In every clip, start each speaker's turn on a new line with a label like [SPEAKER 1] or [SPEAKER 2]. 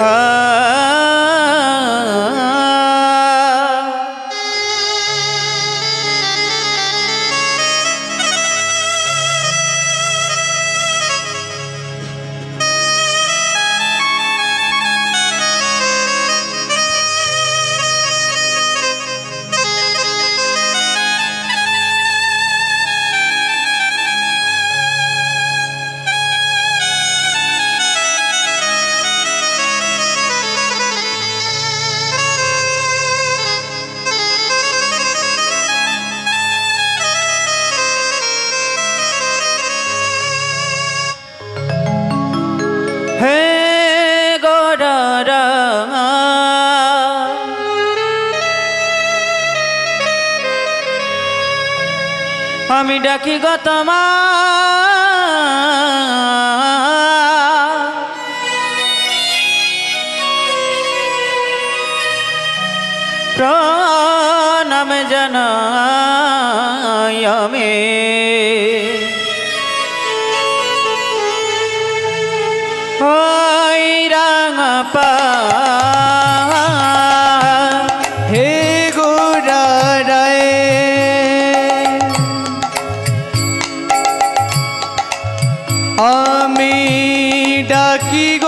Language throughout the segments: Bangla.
[SPEAKER 1] Ah ডাকি গতমা প্রণাম জানাই আমি। ওই রাঙা
[SPEAKER 2] হে ডাকি গো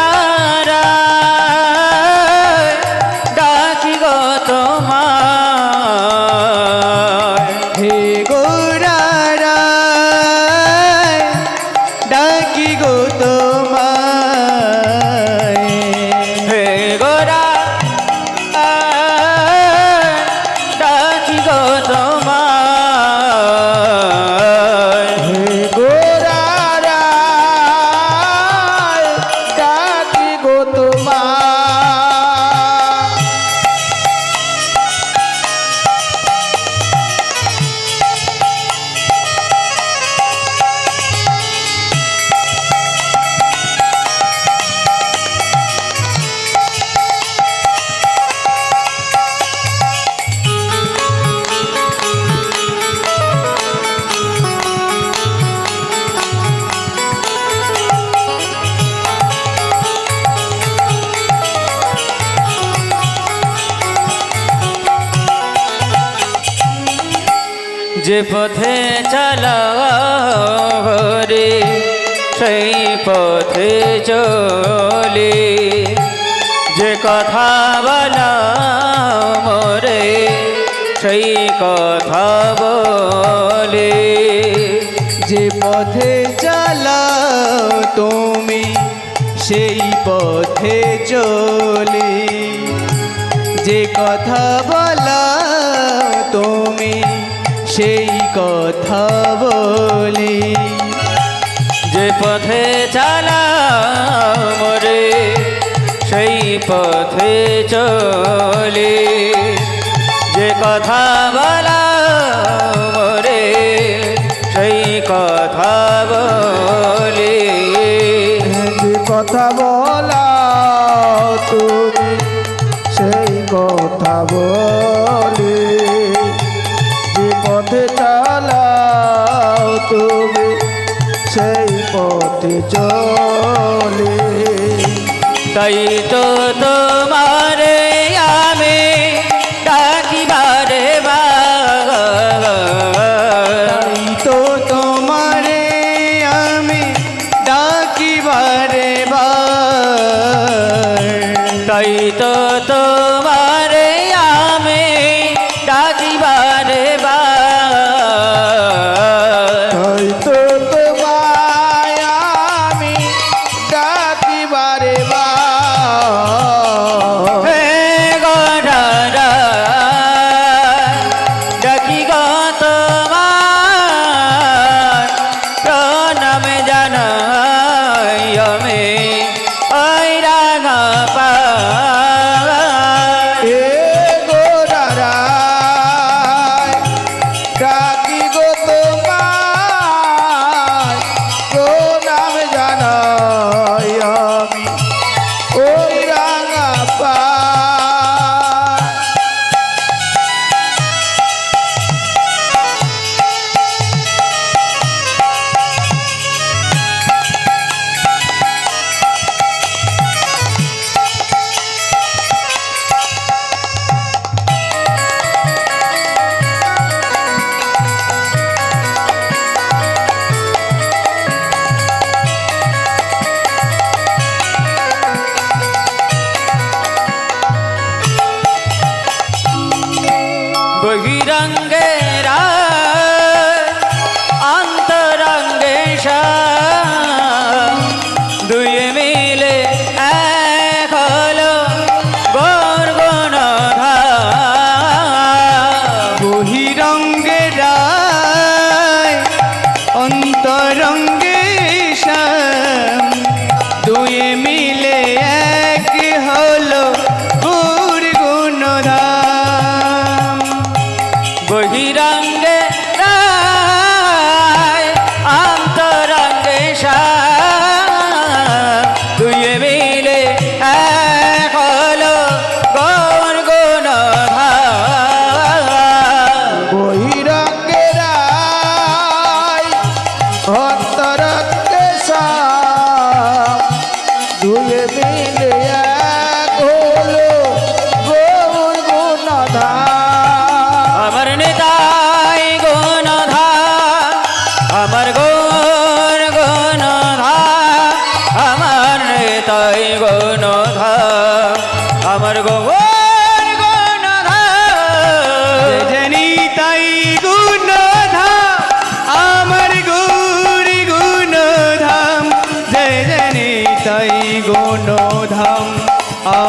[SPEAKER 1] যে পথে চালাও রে সেই পথে চলি। যে কথা বলা মোরে, সেই কথা বলে।
[SPEAKER 2] যে পথে চালাও তুমি, সেই পথে চলি। যে কথা বলা সেই কথা বলি।
[SPEAKER 1] যে পথে চালাও মোরে সেই পথে চলে। যে কথা বলা মোরে সেই কথা বলে।
[SPEAKER 2] যে কথা বলা তুমি, সেই কথা বলি। পথে চালাও তুমি সেই পথে চলে।
[SPEAKER 1] তাই তো তোমারে তিরঙ্গ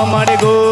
[SPEAKER 3] আমার গো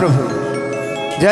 [SPEAKER 1] para